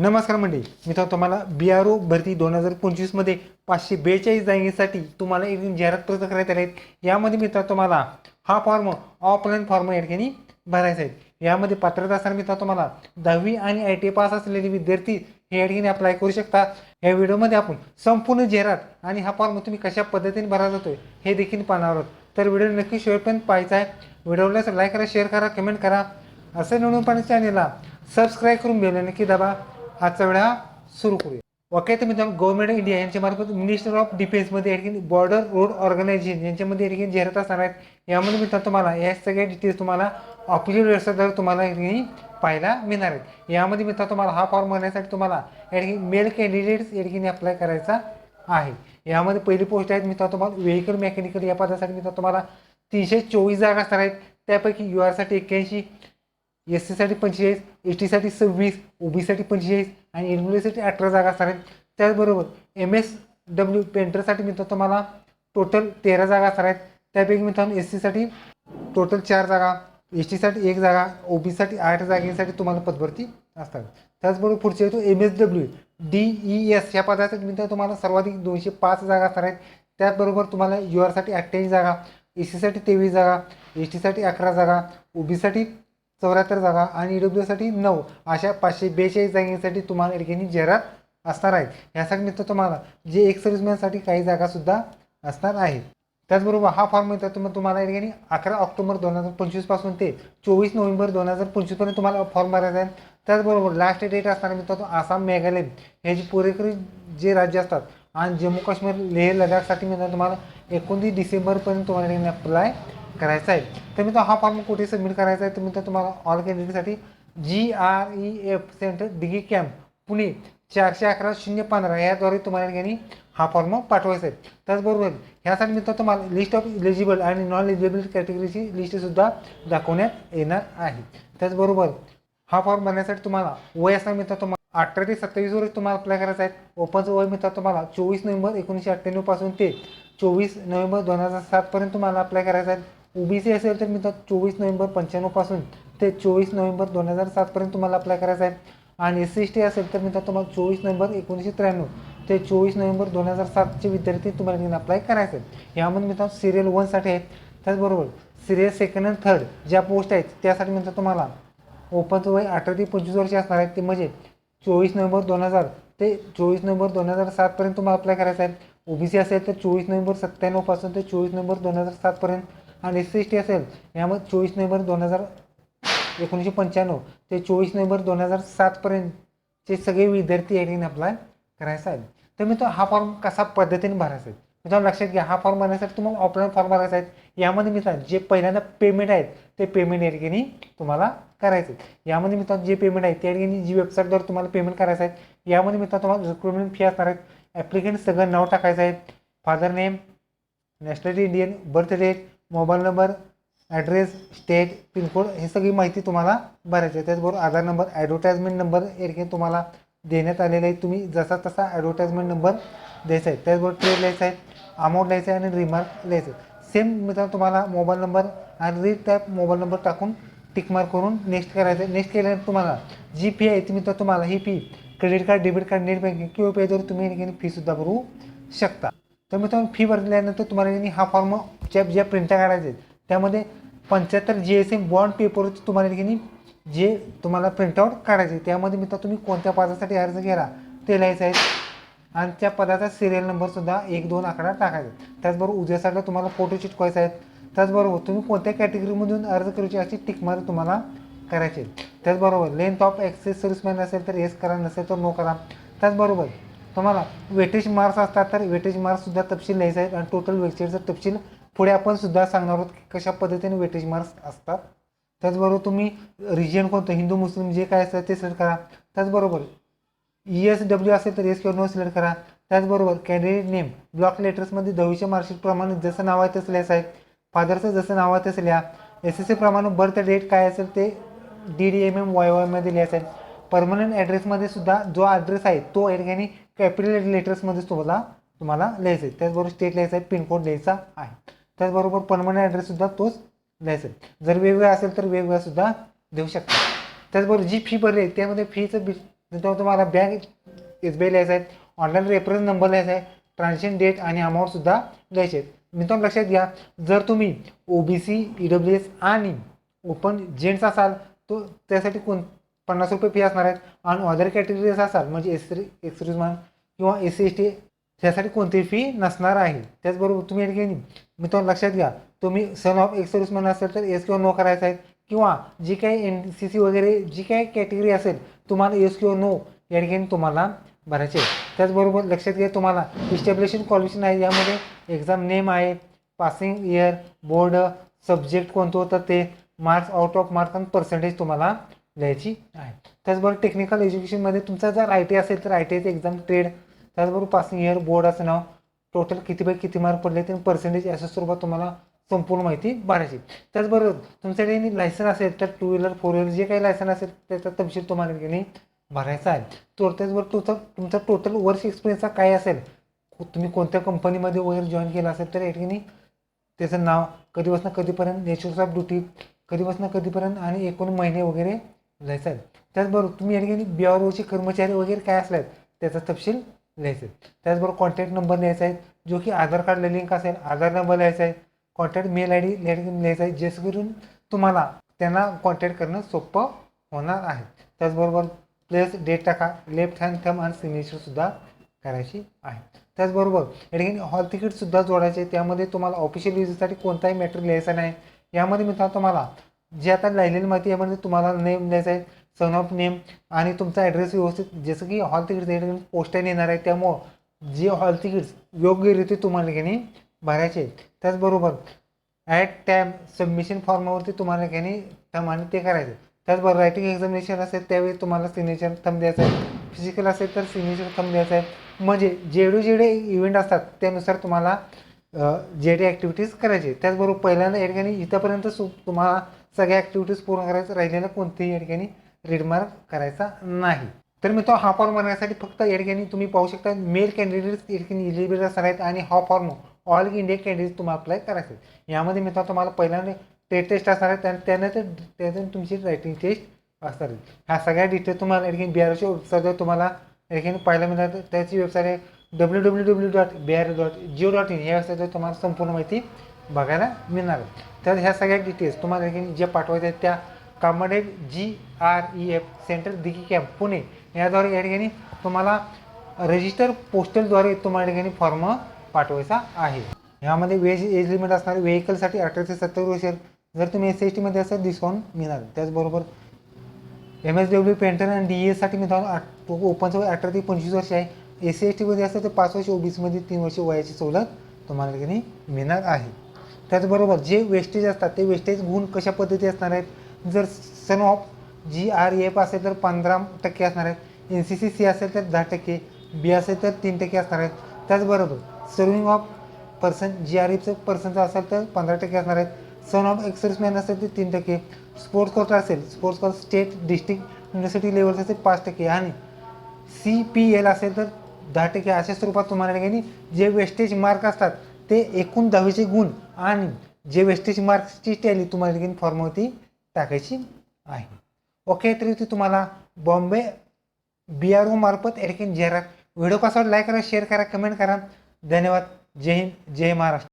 नमस्कार मंडळी मित्र तुम्हाला. बी आर ओ भरती दोन हजार पंचवीसमध्ये पाचशे बेचाळीस जागेसाठी तुम्हाला एक जाहिरात प्रत करायचे आहेत. यामध्ये मित्र तुम्हाला हा फॉर्म ऑफलाईन फॉर्म या ठिकाणी भरायचा आहे. यामध्ये पात्रता असताना मित्र तुम्हाला. दहावी आणि आय टी पास असलेले विद्यार्थी हे या ठिकाणी अप्लाय करू शकता. या व्हिडिओमध्ये आपण संपूर्ण जाहिरात आणि हा फॉर्म तुम्ही कशा पद्धतीने भरा जातोय हे देखील पाहणार आहोत. तर व्हिडिओ नक्की शेवटपर्यंत पाहायचा आहे. व्हिडिओला लाईक करा शेअर करा कमेंट करा. असं निवडून पण चॅनेलला सबस्क्राईब करून बेल नक्की दाबा. आजचा वेळा सुरू करूया. ओके तर मित्रांनो गव्हर्नमेंट ऑफ इंडिया यांच्या मार्फत मिनिस्टर ऑफ डिफेन्समध्ये या बॉर्डर रोड ऑर्गनायझेशन यांच्यामध्ये या जाहिरात असणार आहेत. यामध्ये मित्रांनो तुम्हाला या सगळ्या डिटेल्स तुम्हाला ऑफिशियल वेबसाईटवर तुम्हाला या पाहायला मिळणार आहेत. यामध्ये मित्रांनो तुम्हाला हा फॉर्म भरण्यासाठी तुम्हाला या मेल कॅन्डिडेट्स या अप्लाय करायचा आहे. यामध्ये पहिली पोस्ट आहेत मित्रांनो तुम्हाला व्हेकल मेकॅनिकल या पदासाठी मित्रांनो तुम्हाला तीनशे चोवीस जागा असणार आहेत. त्यापैकी यू आरसाठी एक्क्याऐंशी एस सीसाठी पंचेचाळीस एस टीसाठी सव्वीस ओबीसाठी पंचेचाळीस आणि एनबीसाठी अठरा जागा असणार आहेत. त्याचबरोबर एम एस डब्ल्यू पेंटरसाठी मित्रांनो तुम्हाला टोटल तेरा जागा असणार आहेत. त्यापैकी मित्रांनो एस सीसाठी टोटल चार जागा एस टीसाठी एक जागा ओबीसाठी आठ जागेसाठी तुम्हाला पदभरती असतात त्याचबरोबर पुढचे येतो M S W D E S ह्या पदासाठी मित्रांनो तुम्हाला सर्वाधिक दोनशे पाच जागा असणार आहेत. त्याचबरोबर तुम्हाला यू आरसाठी अठ्ठ्याऐंशी जागा एस सीसाठी तेवीस जागा एस टीसाठी अकरा जागा ओबीसाठी चौऱ्याहत्तर जागा आणि ई डब्ल्यूसाठी नऊ. अशा पाचशे बेचाळीस जागेसाठी तुम्हाला या ठिकाणी जाहिरात असणार आहेत. ह्यासाठी मित्र तुम्हाला जे एक सर्व्हिसमॅनसाठी काही जागासुद्धा असणार आहेत. त्याचबरोबर हा फॉर्म मित्र तुम्ही तुम्हाला या ठिकाणी अकरा ऑक्टोबर दोन हजार पंचवीसपासून ते चोवीस नोव्हेंबर दोन हजार पंचवीसपर्यंत तुम्हाला फॉर्म भरायचा आहे. त्याचबरोबर लास्ट डेट असणार मित्र आसाम मेघालय. हे जे पुरेकरी जे राज्य असतात आणि जम्मू काश्मीर लेह लडाखसाठी मित्र तुम्हाला एकोणतीस डिसेंबरपर्यंत तुम्हाला ठिकाणी अप्लाय करायचा आहे. तर मी तो हा फॉर्म कुठे सबमिट करायचा आहे? तर मित्र तुम्हाला all कॅन्डिडेटसाठी G R E F centre Dighi camp Pune चारशे अकरा शून्य पंधरा याद्वारे तुम्हाला या हा फॉर्म पाठवायचा आहे. त्याचबरोबर ह्यासाठी मित्र तुम्हाला लिस्ट ऑफ इलिजिबल आणि नॉन एलिजिबल कॅटेगरीची लिस्टसुद्धा दाखवण्यात येणार आहे. त्याचबरोबर हा फॉर्म भरण्यासाठी तुम्हाला वय असणार मित्र तुम्हाला अठरा ते सत्तावीस वर्ष तुम्हाला अप्लाय करायचं आहे. ओपनचं वय मित्र तुम्हाला चोवीस नोव्हेंबर एकोणीसशे अठ्ठ्याण्णवपासून ते चोवीस नोव्हेंबर दोन हजार सातपर्यंत तुम्हाला अप्लाय करायचं आहे. ओबीसी असेल तर मी तर चोवीस नोव्हेंबर पंच्याण्णवपासून ते चोवीस नोव्हेंबर दोन हजार सातपर्यंत तुम्हाला अप्लाय करायचं आहे. आणि एस सी एस टी असेल तर मित्र तुम्हाला चोवीस नोव्हेंबर एकोणीसशे त्र्याण्णव ते चोवीस नोव्हेंबर दोन हजार सातचे विद्यार्थी तुम्हाला अप्लाय करायचे आहेत यामध्ये मित्र सिरियल वनसाठी आहेत त्याचबरोबर सिरियल सेकंड अँड थर्ड ज्या पोस्ट आहेत त्यासाठी मित्र तुम्हाला ओपनचं वय अठरा ते पंचवीस वर्षे असणार आहेत. ते म्हणजे चोवीस नोव्हेंबर दोन हजार ते चोवीस नोव्हेंबर दोन हजार सातपर्यंत तुम्हाला अप्लाय करायचं आहे. ओबीसी असेल तर चोवीस नोव्हेंबर सत्त्याण्णवपासून ते चोवीस नोव्हेंबर दोन हजार सातपर्यंत आणि एस सी एस टी असेल यामध्ये चोवीस नोव्हेंबर दोन हजार एकोणीसशे पंच्याण्णव ते चोवीस नोव्हेंबर दोन हजार सातपर्यंतचे सगळे विद्यार्थी या अप्लाय करायचा आहे तर मी तो हा फॉर्म कसा पद्धतीने भरायचा आहे? मित्रांनो लक्षात घ्या हा फॉर्म भरण्यासाठी तुम्हाला ऑफलाईन फॉर्म भरायचा आहे यामध्ये मित्रांनो जे पहिल्यांदा पेमेंट आहेत ते पेमेंट या ठिकाणी तुम्हाला करायचं आहे यामध्ये मित्रांनो जे पेमेंट आहे त्या ठिकाणी जी वेबसाईटद्वारे तुम्हाला पेमेंट करायचं आहे यामध्ये मित्रांनो तुम्हाला रिक्रुटमेंट फी असणार आहेत. ॲप्लिकेंट सगळं नाव टाकायचं आहे. Father name nationality Indian birth date mobile number address state pincode हे सगळी माहिती तुम्हाला भरायची आहे त्याचबरोबर आधार नंबर ॲडव्हर्टाइजमेंट नंबर या तुम्हाला देण्यात आलेला आहे. तुम्ही जसा तसा ॲडव्हर्टाईजमेंट नंबर द्यायचा आहे. त्याचबरोबर ट्रेड लिहायचा आहे अमाऊंट लिहायचं आहे आणि रिमार्क लिहायचं आहे. सेम मित्रांनो तुम्हाला मोबाईल नंबर आणि रीड टॅप मोबाईल नंबर टाकून टिकमार्क करून नेक्स्ट करायचं आहे. नेक्स्ट केल्यानंतर तुम्हाला जी फी आहे ती मित्र तुम्हाला ही fee credit card debit card net banking किंवा पेजवर तुम्ही फीसुद्धा भरू शकता. तर तुम्ही फी भरल्यानंतर तुम्हाला त्यांनी हा फॉर्म ज्या ज्या प्रिंटा काढायचे आहेत त्यामध्ये पंच्याहत्तर जी एस एम बॉन्ड पेपरवरती तुम्हाला त्यांनी जे तुम्हाला प्रिंटआउट काढायचे त्यामध्ये मित्र तुम्ही कोणत्या पदासाठी अर्ज केला ते लिहायचं आहे. आणि त्या पदाचा सिरियल नंबरसुद्धा एक दोन आकडा टाकायचा आहे. त्याचबरोबर उद्यासाठी तुम्हाला फोटो चिटकवायचे आहेत. त्याचबरोबर तुम्ही कोणत्या कॅटेगरीमधून अर्ज करूची अशी टिकमध्ये तुम्हाला करायचे त्याचबरोबर लेंथ ऑफ ॲक्सेस सर्व्हिसमॅन असेल तर येस करा नसेल तर नो करा. त्याचबरोबर तुम्हाला वेटेज मार्क्स असतात तर वेटेज मार्क्ससुद्धा तपशील लिहायचा आहे आणि टोटल वेबसाईटचा तपशील पुढे आपण सुद्धा सांगणार आहोत की कशा पद्धतीने वेटेज मार्क्स असतात. त्याचबरोबर तुम्ही रिजन कोणतं हिंदू मुस्लिम जे काय असतं ते सिलेक्ट करा. त्याचबरोबर ई एस डब्ल्यू असेल तर एस किंवा नो सिलेक्ट करा. त्याचबरोबर कॅन्डिडेट नेम ब्लॉक लेटर्समध्ये दहावीच्या मार्कशीटप्रमाणे जसं नाव आहे तसं लिहायचं आहे. फादरचं जसं नाव आहे तसं लिहा. एस एस सीप्रमाणे बर्थ डेट काय असेल ते D D M M Y वायमध्ये लिहायचं आहे. परमनंट ॲड्रेसमध्ये सुद्धा जो ॲड्रेस आहे तो या ठिकाणी कॅपिटल लेटर्समध्येच तुम्हाला तुम्हाला लिहायचं आहे. त्याचबरोबर स्टेट लिहायचं आहे पिनकोड लिहायचा आहे. त्याचबरोबर परमनंट ॲड्रेससुद्धा तोच लिहायचा आहे. जर वेगवेगळा असेल तर वेगवेगळासुद्धा देऊ शकता. त्याचबरोबर जी फी भरली आहे त्यामध्ये फीचं बी नंतर तुम्हाला बँक एस बी आय लिहायचं आहे ऑनलाईन रेफरन्स नंबर लिहायचा आहे ट्रान्झॅक्शन डेट आणि अमाऊंटसुद्धा लिहायचे आहेत. मित्रांनो लक्षात घ्या जर तुम्ही O B C E W S आणि ओपन जेंट्स असाल तो त्यासाठी कोण पन्नास रुपये फी असणार आहेत. आणि अदर कॅटेगरीज असाल म्हणजे एस एक्सरिजमान किंवा एस सी एस टी त्यासाठी कोणतीही फी नसणार आहे. त्याचबरोबर तुम्ही या ठिकाणी मित्रांनो लक्षात घ्या तुम्ही सन ऑफ एक्स सर्व्हिसमॅन असेल तर एस किंवा नो करायचं आहे. किंवा जी काही एन सी सी वगैरे जी काही कॅटेगरी असेल तुम्हाला एस किंवा नो या ठिकाणी तुम्हाला भरायचे आहे. त्याचबरोबर लक्षात घ्या तुम्हाला इस्टॅब्लिशन क्वालिफिकेशन आहे यामध्ये एक्झाम नेम आहे पासिंग इयर बोर्ड सब्जेक्ट कोणतं होतं ते मार्क्स आउट ऑफ मार्क्स आणि पर्सेंटेज तुम्हाला लिहायची आहे त्याचबरोबर टेक्निकल एज्युकेशनमध्ये तुमचा जर आय टी असेल तर आय टी आयचं एक्झाम ट्रेड त्याचबरोबर पासिंग इयर बोर्ड असं नाव टोटल किती बाय किती मार्क पडले ते पर्सेंटेज अशा स्वरूपात तुम्हाला संपूर्ण माहिती भरायची. त्याचबरोबर तुमच्याकडे लायसन असेल तर टू व्हीलर फोर व्हीलर जे काही लायसन असेल त्याचा तपशील तुम्हाला ठिकाणी भरायचा आहे. तो त्याचबरोबर तुमचा तुमचा टोटल वर्ष एक्सपिरियन्सचा काय असेल? तुम्ही कोणत्या कंपनीमध्ये वगैरे जॉईन केला असेल तर या ठिकाणी त्याचं नाव कधीपासून कधीपर्यंत नेचर्स ऑफ ड्युटी कधीपासून कधीपर्यंत आणि एकूण महिने वगैरे लिहायचं आहे. त्याचबरोबर तुम्ही या ठिकाणी बी आर ओचे कर्मचारी वगैरे काय असल्यात त्याचा तपशील लिहायचा आहे. त्याचबरोबर कॉन्टॅक्ट नंबर लिहायचा आहे. जो की आधार कार्डला लिंक असेल आधार नंबर लिहायचा आहे. कॉन्टॅक्ट मेल आय डी लिहायचा आहे. जेणेकरून तुम्हाला त्यांना कॉन्टॅक्ट करणं सोपं होणार आहे. त्याचबरोबर प्लेस डेट टाका. लेफ्ट हँड थम आणि सिग्नेचरसुद्धा करायची आहे. त्याचबरोबर या ठिकाणी हॉल तिकीटसुद्धा जोडायचे त्यामध्ये तुम्हाला ऑफिशियल युजसाठी कोणताही मॅटर लिहायचा नाही. यामध्ये मित्रांनो तुम्हाला जे आता राहिलेली माहिती यामध्ये म्हणजे तुम्हाला नेम द्यायचा आहे सन ऑफ नेम आणि तुमचा ॲड्रेस व्यवस्थित जसं की हॉल तिकीट या ठिकाणी पोस्टाने येणार आहे त्यामुळं जे हॉल तिकीट्स योग्यरीती तुम्हाला ठिकाणी भरायचे आहेत. त्याचबरोबर ॲट टॅम सबमिशन फॉर्मवरती तुम्हाला ठिकाणी थम आणि ते करायचे त्याचबरोबर रायटिंग एक्झामिनेशन असेल त्यावेळी तुम्हाला सिग्नेचर थम द्यायचा आहे. फिजिकल असेल तर सिग्नेचर थम द्यायचा आहे. म्हणजे जेवढे जेवढे इव्हेंट असतात त्यानुसार तुम्हाला जे डी ॲक्टिव्हिटीज करायचे त्याचबरोबर पहिल्यांदा या ठिकाणी इथंपर्यंत सु तुम्हाला सगळ्या ॲक्टिव्हिटीज पूर्ण करायचं राहिलेलं कोणतेही या ठिकाणी रिडमार्क करायचा नाही. तर मी तो हा फॉर्म भरण्यासाठी फक्त या ठिकाणी तुम्ही पाहू शकता मेल कॅन्डिडेट्स या ठिकाणी इलिजिबल असणार आहेत आणि हा फॉर्म ऑल इंडिया कॅन्डिडेट तुम्हाला अप्लाय करायचे यामध्ये मी तुम्हाला पहिल्यांदा टेट टेस्ट असणार आहेत आणि त्यानंतर त्यातून तुमची रायटिंग टेस्ट असणार आहे ह्या सगळ्या डिटेल्स तुम्हाला या ठिकाणी बी आरच्या वेबसाईटवर तुम्हाला या ठिकाणी पाहायला मिळणार त्याची वेबसाईट आहे W W W dot B R dot gov dot in या वेबसाईटवर तुम्हाला संपूर्ण माहिती बघायला मिळणार आहे. तर ह्या सगळ्या डिटेल्स तुम्हाला या ठिकाणी ज्या आहेत त्या commandant G R E F centre Dighi camp Pune. याद्वारे या ठिकाणी तुम्हाला रजिस्टर पोस्टलद्वारे तुम्हाला ठिकाणी फॉर्म पाठवायचा आहे. यामध्ये वेज एज लिमिट असणारे व्हेकलसाठी अठरा ते सत्तर वर्ष. जर तुम्ही एस सी एस टीमध्ये असेल डिस्काउंट मिळणार. त्याचबरोबर एम एस डब्ल्यू पेंटर आणि डी एसाठी मी आठ ओपनचं वय अठरा ते पंचवीस वर्ष आहे. एस सी एस टीमध्ये असेल तर पाच वर्ष ओ तीन वर्ष वयाची सवलत तुम्हाला ठिकाणी मिळणार आहे. त्याचबरोबर जे वेस्टेज असतात ते वेस्टेज गुण कशा पद्धती असणार आहेत? जर son of G R F असेल तर पंधरा टक्के असणार आहेत. एन सी सी सी असेल तर दहा टक्के. बी असेल तर तीन टक्के असणार आहेत. त्याचबरोबर serving of person G R एफचं पर्सनचं असेल तर पंधरा टक्के असणार आहेत. सन ऑफ एक्सर्समॅन असेल तर तीन टक्के. स्पोर्ट्स कोटा असेल sports quota state district university लेवलचं असेल पाच टक्के. आणि सी पी एल असेल तर दहा टक्के. अशा स्वरूपात तुम्हाला ठिकाणी जे वेस्टेज मार्क असतात ते एकूण दहावीचे गुण आणि जे वेस्टेज मार्क्सची टॅली तुम्हाला ठिकाणी फॉर्मवरती टाकायची आहे. ओके तरी ती तुम्हाला बॉम्बे बी आर ओ मार्फत या ठिकाणी जाहिरात व्हिडिओ कसा लाईक करा शेअर करा कमेंट करा. धन्यवाद. जय हिंद जय महाराष्ट्र.